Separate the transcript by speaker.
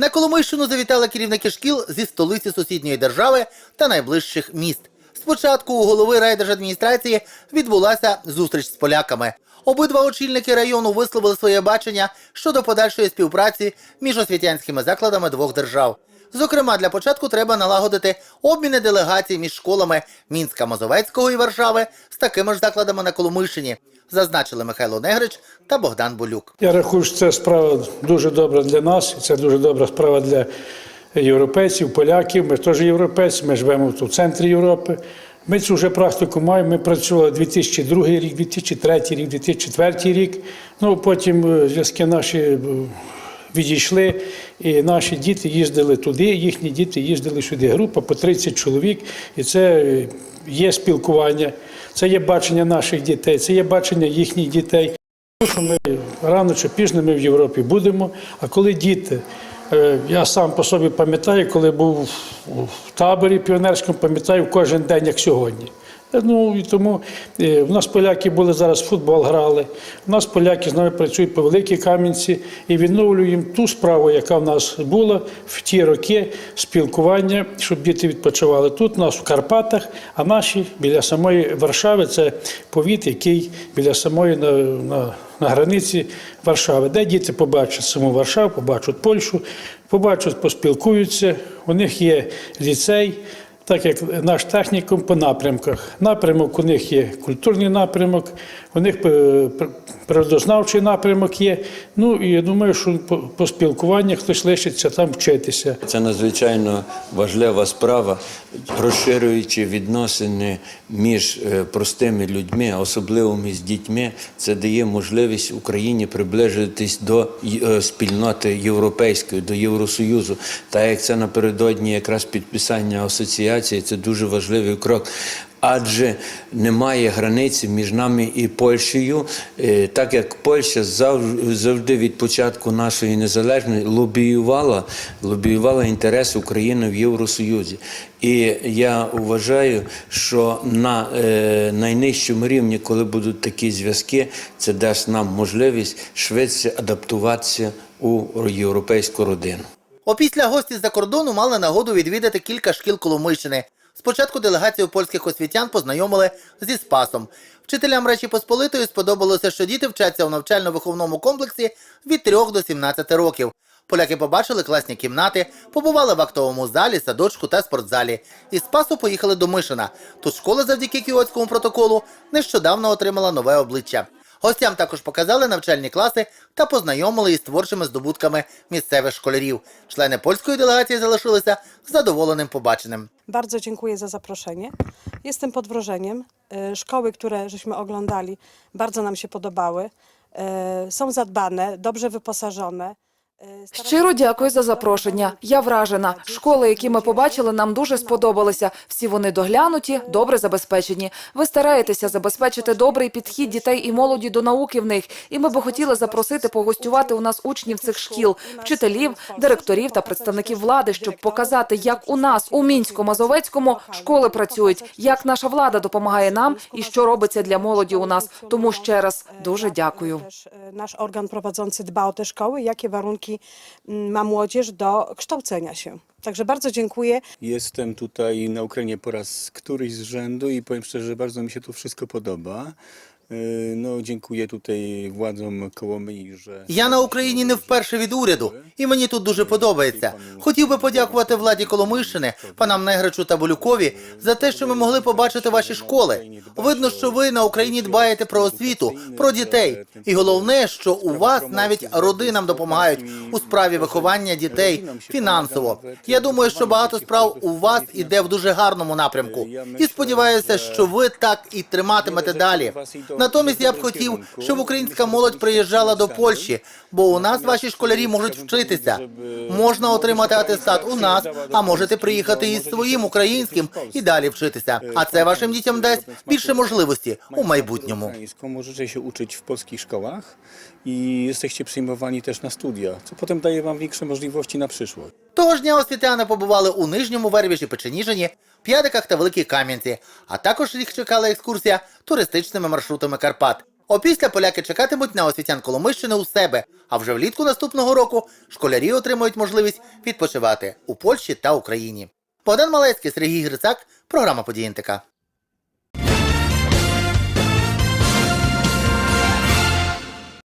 Speaker 1: На Коломийщину завітали керівники шкіл зі столиці сусідньої держави та найближчих міст. Спочатку у голови райдержадміністрації відбулася зустріч з поляками. Обидва очільники району висловили своє бачення щодо подальшої співпраці між освітянськими закладами двох держав. Зокрема, для початку треба налагодити обміни делегацій між школами Мінська Мазовецького і Варшави з такими ж закладами на Коломийщині, зазначили Михайло Негрич та Богдан Болюк.
Speaker 2: Я рахую, що це справа дуже добра для нас, і це дуже добра справа для європейців, поляків. Ми теж європейці, ми живемо тут в центрі Європи. Ми цю вже практику маємо. Ми працювали 2002 рік, 2003 рік, 2004 рік. Ну потім е, зв'язки наші е, відійшли, і наші діти їздили туди, їхні діти їздили сюди. Група по 30 чоловік, і це є спілкування, це є бачення наших дітей, це є бачення їхніх дітей. Що ми рано чи пізно ми в Європі будемо. А коли діти, е, я сам по собі пам'ятаю, коли був в таборі піонерському, пам'ятаю кожен день, як сьогодні. Ну і тому е, в нас поляки були зараз футбол грали. У нас поляки з нами працюють по великій кам'янці і відновлюємо ту справу, яка в нас була в ті роки спілкування, щоб діти відпочивали тут, у нас в Карпатах, а наші біля самої Варшави це повіт, який біля самої на, на, на границі Варшави, де діти побачать саму Варшаву, побачать Польщу, побачать, поспілкуються. У них є ліцей так як наш технікум по напрямках. Напрямок у них є культурний напрямок, у них природознавчий напрямок є. Ну і я думаю, що по, спілкуванню хтось лишиться там вчитися.
Speaker 3: Це надзвичайно важлива справа, розширюючи відносини між е, простими людьми, особливо з дітьми. Це дає можливість Україні приближитись до е, спільноти європейської, до Євросоюзу. Та як це напередодні якраз підписання асоціації, це дуже важливий крок. Адже немає границі між нами і Польщею, Е, так як Польща зав- завжди від початку нашої незалежної лобіювала, лобіювала інтерес України в Євросоюзі. І я вважаю, що на е, найнижчому рівні, коли будуть такі зв'язки, це дасть нам можливість швидше адаптуватися у європейську родину.
Speaker 1: Опісля гості з-за кордону мали нагоду відвідати кілька шкіл Коломийщини. Спочатку делегацію польських освітян познайомили зі Спасом. Вчителям Речі Посполитої сподобалося, що діти вчаться у навчально-виховному комплексі від 3 до 17 років. Поляки побачили класні кімнати, побували в актовому залі, садочку та спортзалі. Із Спасу поїхали до Мишина. Тут школа завдяки кіотському протоколу нещодавно отримала нове обличчя. Гостям також показали навчальні класи та познайомили із творчими здобутками місцевих школярів. Члени польської делегації залишилися задоволеним побаченим.
Speaker 4: Bardzo dziękuję za zaproszenie. Jestem pod wrażeniem. E, Szkoły, które żeśmy oglądali, bardzo nam się podobały. E, Są zadbane, dobrze wyposażone. Staramy
Speaker 5: Щиро дякую за запрошення. Я вражена. Школи, які ми побачили, нам дуже сподобалися. Всі вони доглянуті, добре забезпечені. Ви стараєтеся забезпечити добрий підхід дітей і молоді до науки в них. І ми би хотіли запросити погостювати у нас учнів цих шкіл, вчителів, директорів та представників влади, щоб показати, як у нас у мінсько-мазовецькому школи працюють, як наша влада допомагає нам і що робиться для молоді у нас. Тому ще раз дуже дякую.
Speaker 4: Też e, nasz organ prowadzący dba o te Mm, ma młodzież do kształcenia się. Także bardzo dziękuję.
Speaker 6: Jestem tutaj na Ukrainie po raz któryś z rzędu i powiem szczerze, że bardzo mi się tu wszystko podoba. No, dziękuję tutaj władzom Kołomyi, że...
Speaker 1: Я на Україні не вперше від уряду, і мені тут дуже подобається. Хотів би подякувати владі Коломийщини, панам Негричу та Болюкові за те, що ми могли побачити ваші школи. Видно, що ви на Україні дбаєте про освіту, про дітей. І головне, що у вас навіть родинам допомагають у справі виховання дітей фінансово. Я думаю, що багато справ у вас іде в дуже гарному напрямку. І сподіваюся, що ви так і триматимете далі. Натомість я б хотів, щоб українська молодь приїжджала до Польщі, бо у нас ваші школярі можуть вчитися. Можна отримати атестат у нас, а можете приїхати із своїм українським і далі вчитися. А це вашим дітям дасть більше можливості у майбутньому.
Speaker 6: Możecie się uczyć w polskich szkołach i jesteście przyjmowani też na studia, co potem daje wam większe możliwości na przyszłość.
Speaker 1: Того ж дня освітяни побували у Нижньому Вербіші, Печеніжині, П'ядиках та Великій Кам'янці, а також їх чекала екскурсія туристичними маршрутами Карпат. Опісля поляки чекатимуть на освітян Коломищини у себе, а вже влітку наступного року школярі отримують можливість відпочивати у Польщі та Україні. Богдан Малецький, Сергій Грицак, програма «Події НТК».